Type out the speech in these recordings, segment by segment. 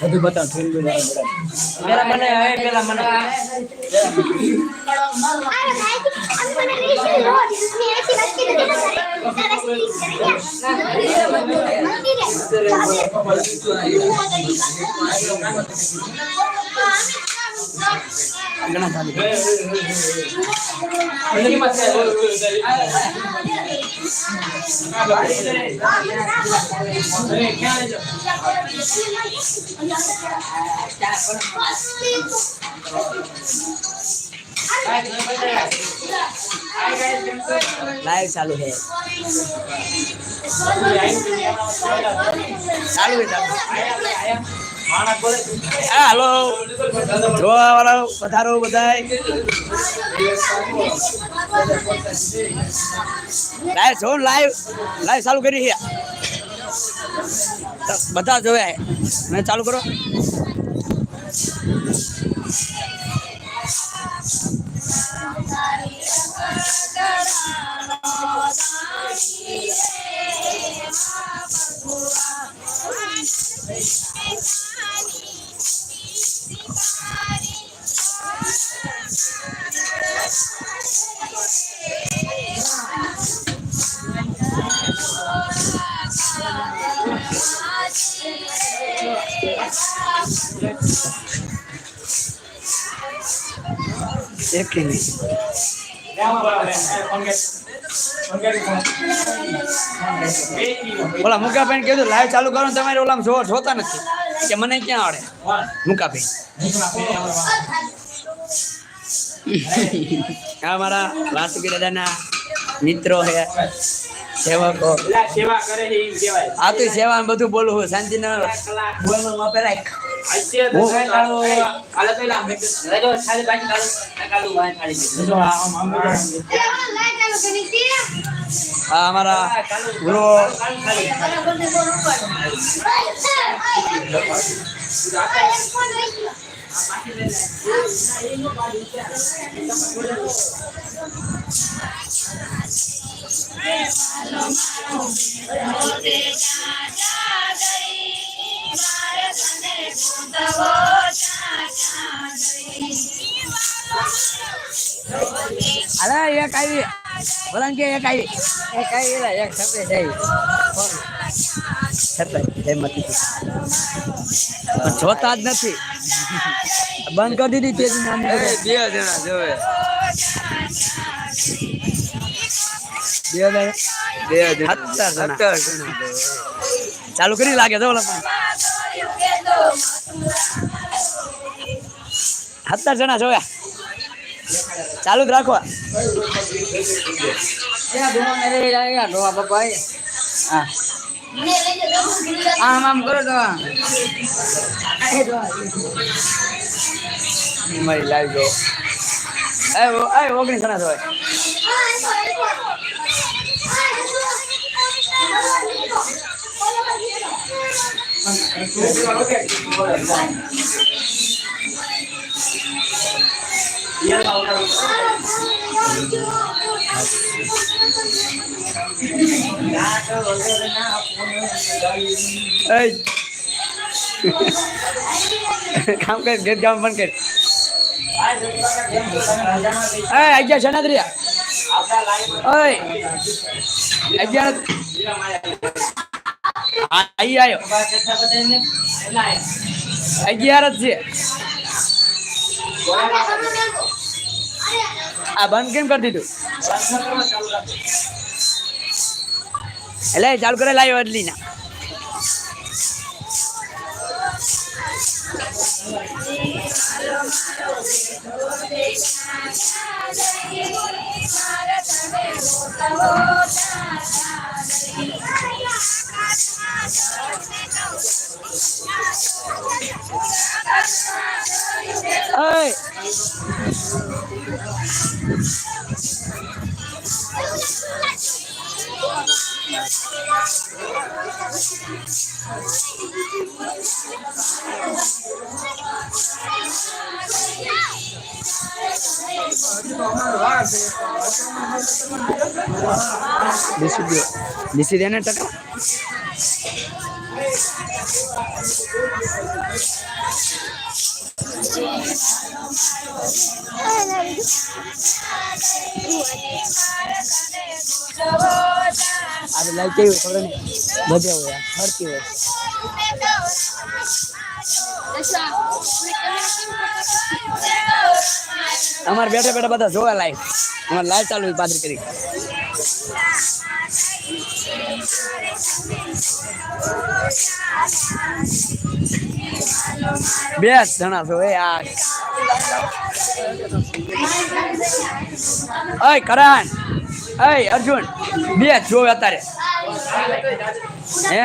બધું બતાવ ફિલ્મ પેલા મને હવે પેલા મને Thank you. ઘણા લાઈવ ચાલુ છે. ચાલુ ચાલુ. હાલો. જોવા વાળા પધારો બધા લાઈવ જો લાઈવ. લાઈવ ચાલુ કરી બધા જોવે. મેં ચાલુ કરો. એક ઓલા મુકાભાઈ કીધું લાઈવ ચાલુ કરો તમારે ઓલા જો જોતા નથી. કે મને ક્યાં આવડે મુકાભાઈ. હા મારા વાસુકી દાદાના મિત્રો છે. સેવકો સેવા કરે છે એમ કહેવાય. આ તો સેવા ને બધું બોલું શાંતિ શાંતિના બોલવાનું માપે રાખ. અમારા ગુરુ અરે એક આવી. બોલા કે એક આવી. એક આવી એલા એક સપે જય મતી પણ જોતા જ નથી. બંધ કરી દીધી તેજી નાની. બે જણા જોવે. બે હજાર બે સત્તર. ચાલુ કરી લાગે તો સત્તર જણા જોયા. ચાલુ જ રાખો. આમ આમ કરો તો મારી એ ઓ- ઓગણીસ જણા જોય કામ કર ગેટ કામ પણ કર અગિયાર છે નદરિયા ઓય અગિયાર આ અહીં આવ્યો અગિયાર જ છે. આ બંધ કેમ કરી દીધું? એટલે ચાલુ કરે લાવ્યો અડલી ના Oi. Di sini, di sini ada. આ લાઈવ બધે હોય ફરતી હોય. અમારે બેઠા બેઠા બધા જોવા લાઈવ અમારે લાઈવ ચાલુ પાદરી કરી. બે જ જણા છો, એ આ. અય, કરણ. અય, અર્જુન. બે જ જોવે અત્યારે. હે?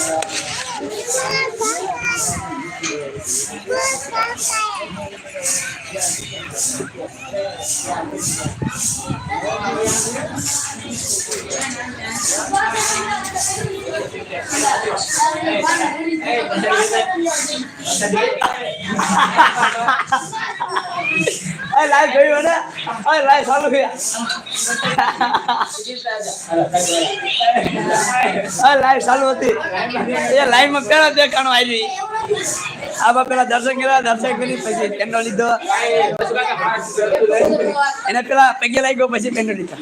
Mua con thuyền. અય લાઈવ જોયું ને અય લાઈવ ચાલુ છે. લાઈવ ચાલુ હતી. એ લાઈવમાં પેલા દર્શન કર્યા, દર્શન કરી પછી પેન્ડો લીધો. એને પેલા પગે લાગ્યો પછી પેન્ડો લીધો.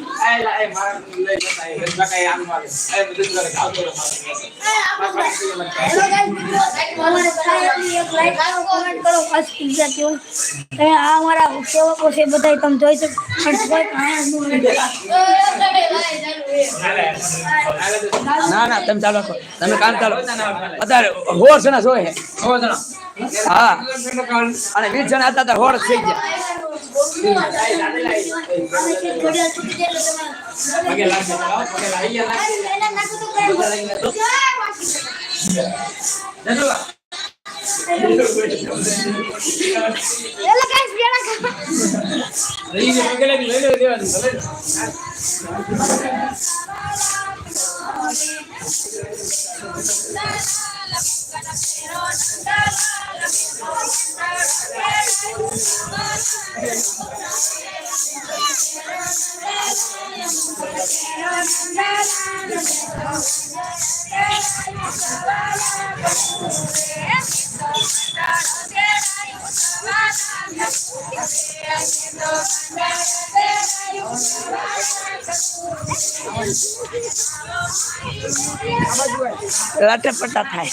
અમારા સેવકો છે બધા તમે જોઈ શકો. ના ના તમે ચાલો. તમે કામ ચાલો. અત્યારે હોર જણા જોઈએ હોર જણા હા. અને વીસ જણા હતા હોર થઈ ગયા. ઘડિયાળ ¡Ya la caes! ¡Ya la caes! લાટે પટ્ટા થાય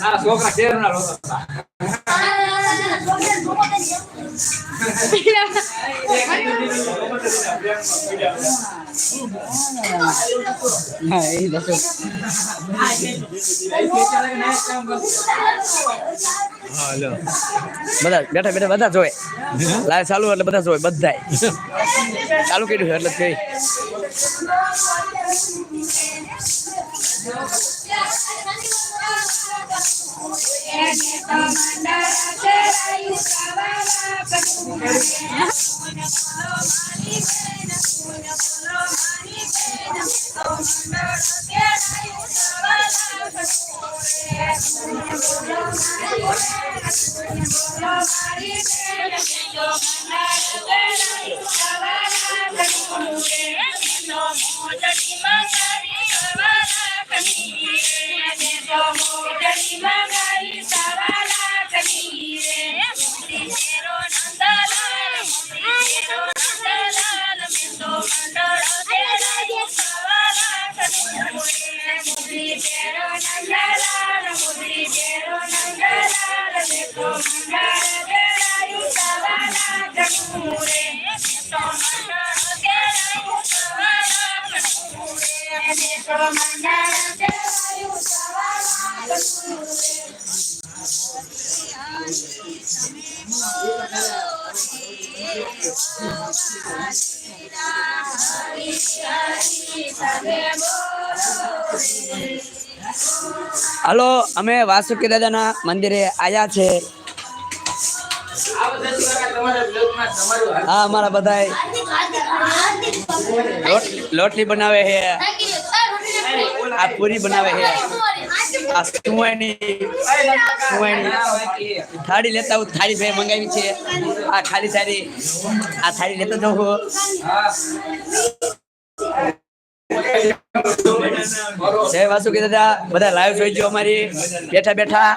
ના લોકો હા એ દસો બધા બેઠા બેઠા બધા જોવે. લાઈવ ચાલુ એટલે બધા જોવે બધાય. ચાલુ કર્યું છે એટલે જ હાલો અમે વાસુકી દાદાના મંદિરે આવ્યા છે. હા અમારા બધા લોટલી બનાવે છે. આ પૂરી બનાવે છે. આ સુવાઈની સુવાઈની થાળી લેતા હું થાળી ભાઈ મંગાવી છે. આ ખાલી થાળી, આ થાળી લેતો જાઉં છું. જય વાસુકી દાદા, બધા લાઈવ જોઈજો અમારી. બેઠા બેઠા.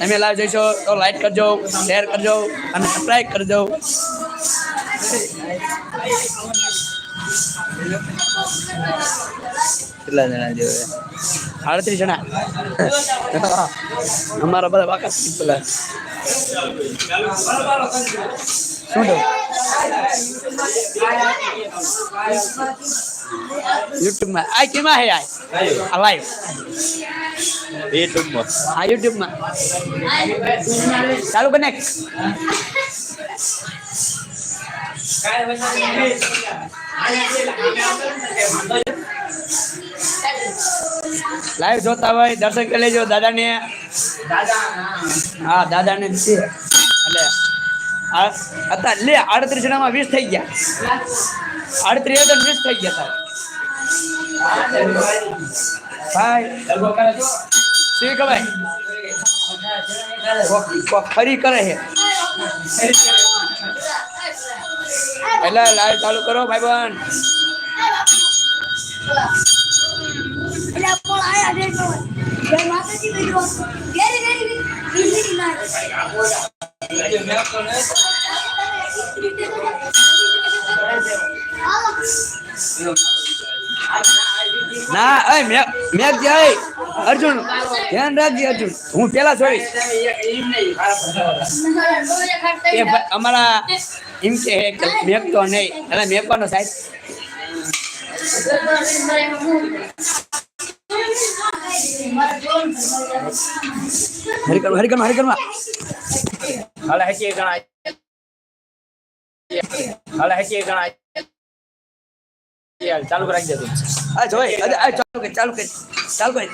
તમે લાઈવ જોઈશો તો લાઈક કરજો શેર કરજો, અને સબસ્ક્રાઈબ કરજો. કેટલા જણા જોવે આડત્રીસ જણા અમારા બધા વાકા પેલા શું થયું યુટ્યુબમાં આ કેમાં હે આ આ લાઈવ યુટ્યુબમાં આ યુટ્યુબમાં ચાલુ કનેક લાઈવ જોતા હોય, દર્શન કરી લેજો દાદાને. હા, દાદાને છે. એટલે અત્યારે લે, આડત્રીસ જણામાં વીસ થઈ ગયા. આડત્રીસ હજાર વીસ થઈ ગયા તારે ભાઈ, શું કોક ફરી કરે છે. એટલે લાઈવ ચાલુ કરો ભાઈ બન માતાજી ના એ મે મેં મેં જાય અર્જુન, ધ્યાન રાખજે, અર્જુન. હું પેલા જોઈશ. એ અમારા એમ કે મેક તો નહીં એટલે પણ સાહેબ. હરિકર્મ હરિકર્મ હરિકર્મ. હાલ હેચી ગણાય. હાલ હેચી ગણા ચાલુ રાખી દેજો આ અરે આ ચાલુ કર ચાલુ ચાલુ કર.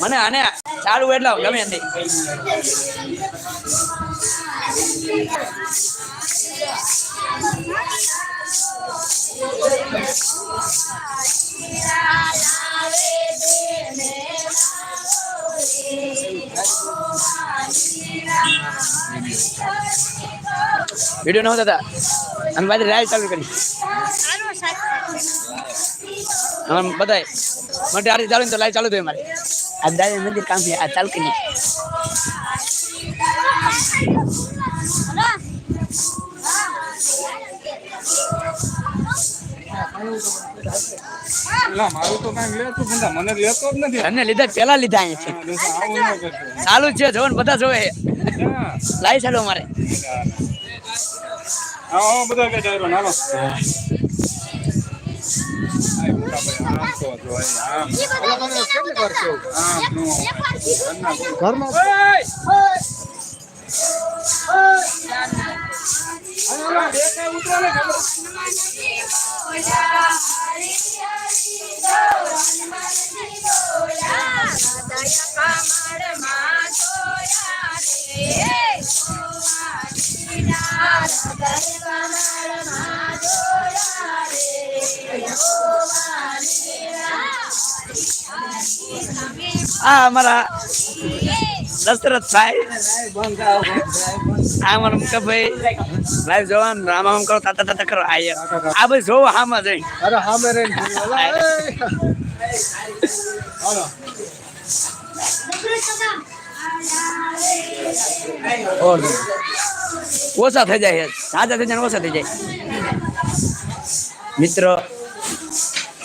મને આને ચાલુ એટલે ગમે નહીં વીડિયો ન હોતા હતા અમે બાજુ રાય ચાલુ કરી. બધાય માટે આરી ચાલુ તો લાઈવ ચાલુ થયું મારે આ દાદા મંદિર કામ છે આ ચાલુ કરી ના તો કાંઈ લેતું જ નથી. મને લેતો જ નથી. તમને લીધા પેલા લીધા અહીંયા છે. ચાલુ જ છે જોવો બધા જોવે. હા. લાઈવ ચાલુ અમારે. બધા કે આ મોટા ભાઈ, આમ આમ. આમ અમારા મુકાભાઈ લાઈવ જોવાનું આમાં આમ કરો તાતા તાતા કરો આ યાર. આ ભાઈ જોવો આમાં જઈ અરે રહીને બોલવા. ઓછા થઈ જાય. સાજા થઈ જાય ઓછા થઈ જાય મિત્રો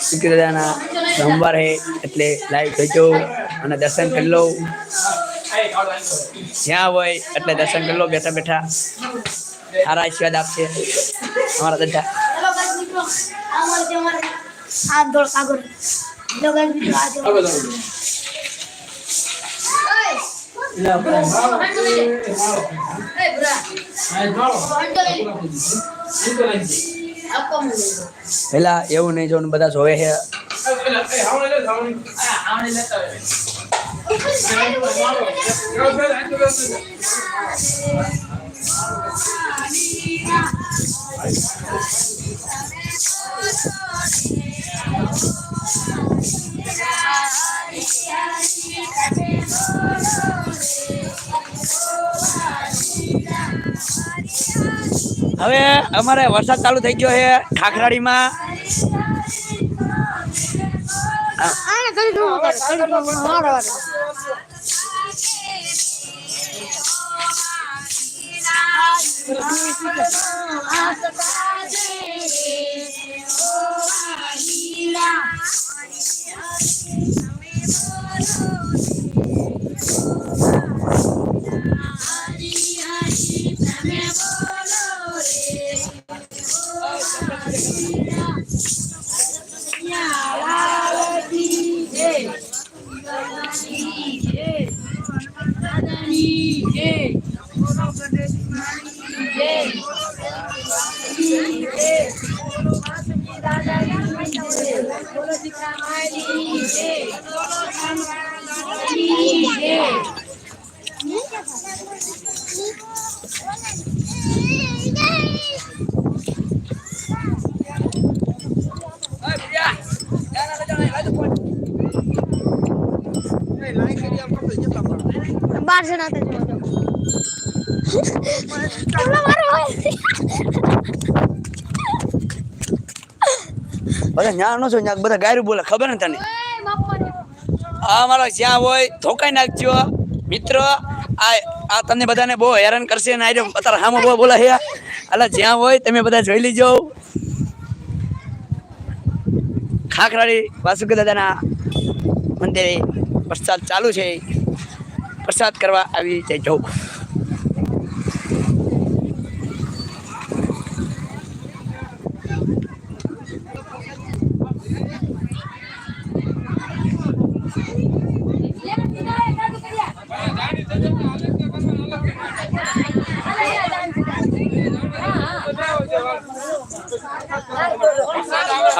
શુક્રદાના સોમવાર હે એટલે લાઈવ થઈ જાઓ અને દર્શન કરી લઉં. જ્યાં હોય એટલે દર્શન કરી લો બેઠા બેઠા. સારા આશીર્વાદ આપશે અમારા જો પેલા એવું નહીં જોવાનું, બધા જોવે છે. હવે અમારે વરસાદ ચાલુ થઈ ગયો છે ખાખરાડીમાં. કરી દો કરી દો મારો બાર ન્યા નો છો ન્યા બધા ગાયરું બોલે, ખબર ને તને? આ મારો જ્યાં હોય, ધોકાઈ નાખજો. મિત્ર, આ આ તમને બધાને બહુ હેરાન કરશે ને આજે અત્યારે હામો બહુ બોલે હે એટલે જ્યાં હોય તમે બધા જોઈ લીજો. ખાખરાળી વાસુકી દાદાના મંદિરે પ્રસાદ ચાલુ છે. પ્રસાદ કરવા આવી જજો.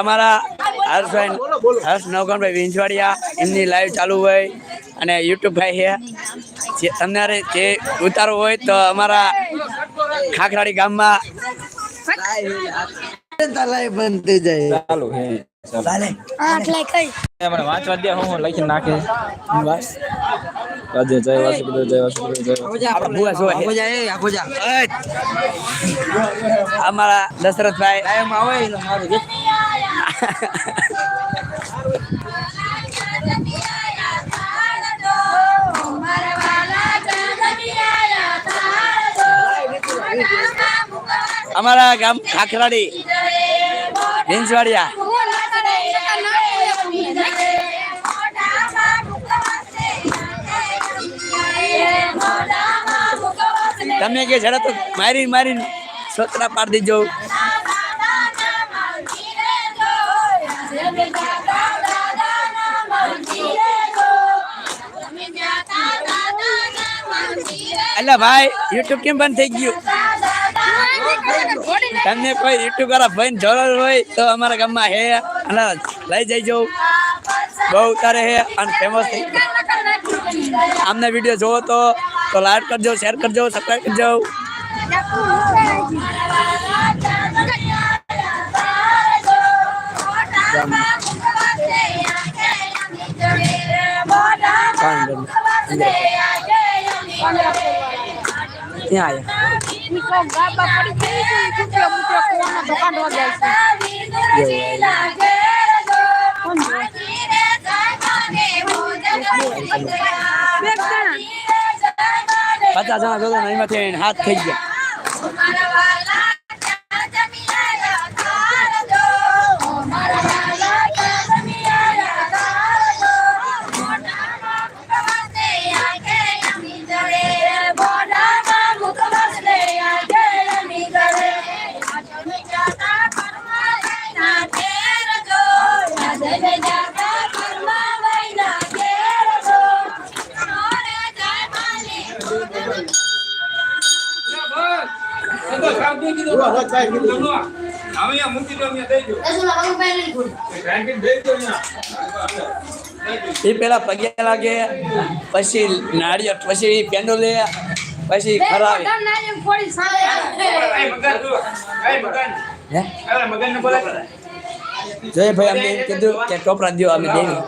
અમારા હર્ષભાઈ, હર્ષ નવગણભાઈ વિંજવાડિયા, એમની લાઈવ ચાલુ હોય અને યુટ્યુબ ભાઈ છે. તમારે જે ઉતારવું હોય તો અમારા ખાખરાડી ગામમાં બંધ થઈ જાય ચાલુ વાંચવા દે હું લખીને નાખે જય વાસુદેવ જય વાસુદેવ જય વાસુદેવ. જોવે. અમારા દશરથભાઈ. અમારા ગામ ખાખરાડી વિંજવાડિયા તમે કે જરા તો મારી મારી સોતરા પાડી દેજો. એટલે ભાઈ યુટ્યુબ કેમ બંધ થઈ ગયું? તમને કોઈ યુટ્યુબ વાળા ભાઈ જરૂર હોય તો અમારા ગામમાં હે અને લઈ જઈજો બહુ ઉતારે હે અને ફેમસ થઈ ગયું વીડિયો જોવો તો તો લાઈક કરજો શેર કરજો સબસ્ક્રાઈબ કરજો. ત્યાં આયા? કો ગાબા પડી ગઈ છે કુટલા મુટલા કોના દુકાન વાગે છે. પચાસ જણા જોતો એમાંથી હાથ થઈ ગયા. એ પેલા પગે લાગે, પછી નાળિયેર, પછી પેંડો લે પછી ખરાવે જય ભાઈ, અમે કીધું કે ટોપરા દ્યો, અમે દેવી.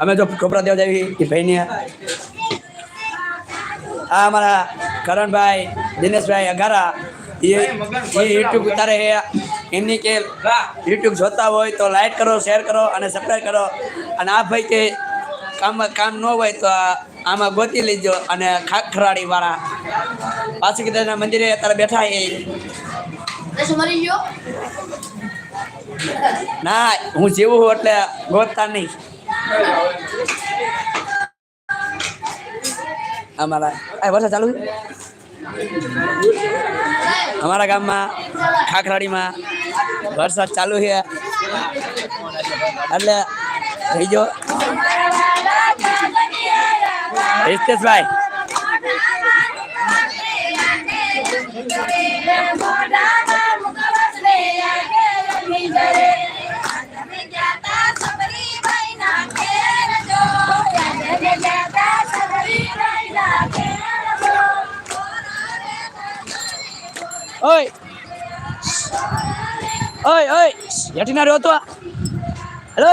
અમે જો ટોપરા દેવા જાવી એ ભાઈને. આ અમારા કરણભાઈ દિનેશભાઈ અગારા એ એ યુટ્યુબ ઉતારે છે. એમની કે યુટ્યુબ જોતા હોય તો લાઈક કરો શેર કરો અને સબસ્ક્રાઈબ કરો. અને આ ભાઈ કે કામ કામ ન હોય તો આ- આમાં ગોતી લેજો અને ખાખરાડી વાળા પાછી કીધા મંદિરે અત્યારે બેઠા એ ના હું જેવું હું એટલે ગોતતા નહીં. અમારા આ વરસાદ ચાલુ છે? અમારા ગામમાં, ખાખરાડીમાં વરસાદ ચાલુ છે. એટલે થઈ જો હિતેશભાઈ ઓય. ઓય ઓય. હેઠી ના રહ્યો તો હેલો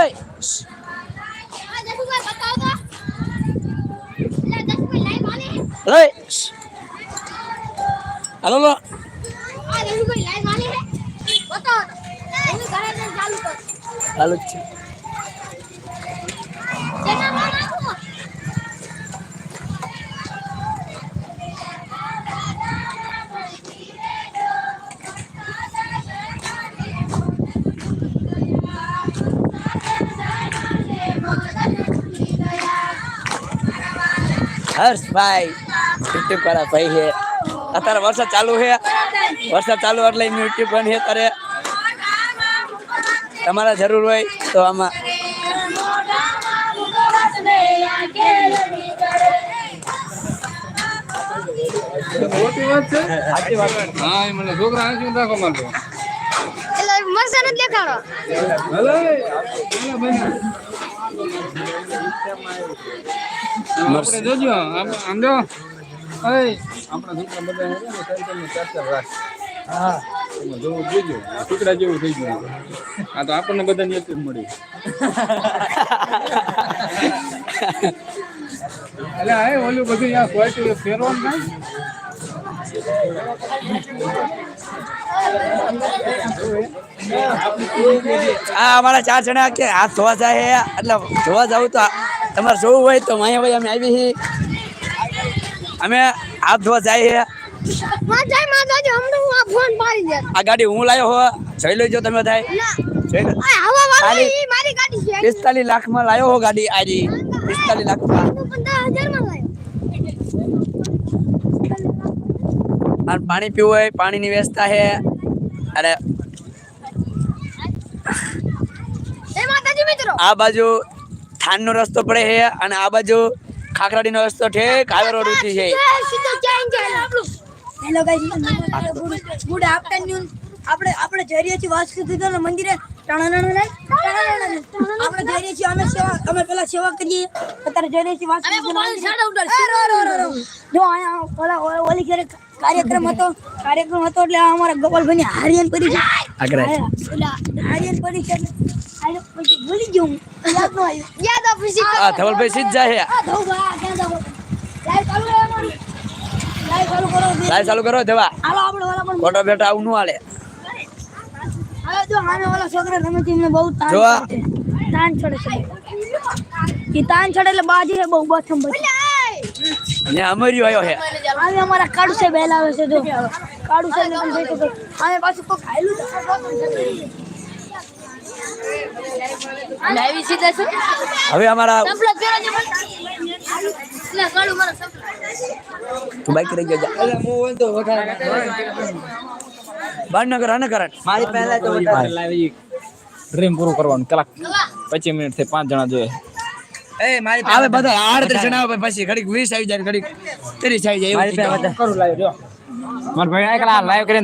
હેલો હાલો લો ચાલુ છે. હર્ષભાઈ યુટ્યુબ વાળા ભાઈ છે. અત્યારે વરસાદ ચાલુ છે. વરસાદ ચાલુ એટલે યુટ્યુબ બંધ છે કરે તમારે જરૂર હોય તો આમાં. હા મને છોકરા હાંસી રાખો મારતો એટલે મસ્ત નથી દેખાડો? આપણે જોજો આમ- આમ જો. અય આપણા છોકરા બધા હે ને ત્રણ ત્રણ ચાર ચાર રાખ હા જોવું જોજો ટુકડા જેવું થઈ ગયું. આ તો આપણને બધાને એક જ મળી એટલે ઓલું બધું ફેરવાનું નહીં? આ અમારા ચાર જણા કે હાથ ધોવા જાય એટલે જોવા જવું તો તમારે જોવું હોય તો અહીંયા ભાઈ અમે આવી છીએ અમે હાથ ધોવા જાય માં આ ગાડી હું લાવ્યો હો? જોઈ લેજો તમે થાય પિસ્તાલીસ લાખમાં લાવ્યો હો ગાડી આજી પિસ્તાલીસ હજારમાં અને પાણી પીવું હોય પાણીની વ્યવસ્થા છે. અને જય માતાજી મિત્રો! આ બાજુ થાનનો રસ્તો પડે છે અને આ બાજુ ખાખરાડીનો રસ્તો છે હાઈવે રોડ ઉઠી છે હેલો ગાઈસ ગુડ આફ્ટરનૂન. આપણે આપણે જઈ રહ્યા છીએ વાસ્તુતિકા મંદિરે. ટાણાણાણા આપણે જઈ રહ્યા છીએ અમે સેવા અમે પેલા સેવા કરીએ. અત્યારે જઈ રહ્યા છીએ વાસ્તુતિકા જો અહીંયા ઓલા ઓલા- ઓલી ઘરે કાર્યક્રમ હતો. કાર્યક્રમ હતો એટલે અમારા ગોપાલભાઈ ની હારિયન પડી છે હારિયન ભૂલી ગયો હું. યાદ ન આવ્યું. યાદ ધવલભાઈ સીધ લાઈવ ચાલુ કરો લાઈવ ચાલુ કરો. લાઈવ ચાલુ કરો દેવા હાલો આપણે વાળા પણ ખોટો બેટા આવું ન હાલે. હવે જો આને ઓલા છોકરા રમે છે એમને બહુ તાન. તાન છોડે છે. એ તાન છોડે એટલે બાજી છે બહુ બથમ બચી અહીંયા અમારી આવ્યો હે. અમે અમારા કાડુ સાહેબ બેલ આવે છે જો. કાડુ સાહેબ ને પણ તો આમે પાછું કોક હાયલું લાવી સીધા છે હવે અમારા સંપલા પેરા જે એટલે કાડુ મારા સંપલા. તું બાઈક રહી ગયો બારનગર અનકરણ મારી પહેલા તો ડ્રીમ પૂરું કરવાનું. કલાક પચીસ મિનિટથી પાંચ જણા જોઈએ. એ મારી આવે બધા. આડત્રીસ જણા આવે પછી ઘડીક વીસ આવી જાય ઘડીક ત્રીસ આવી જાય એવું. કરું લાવ્યો મારા ભાઈ એકલા લાઈવ કરીને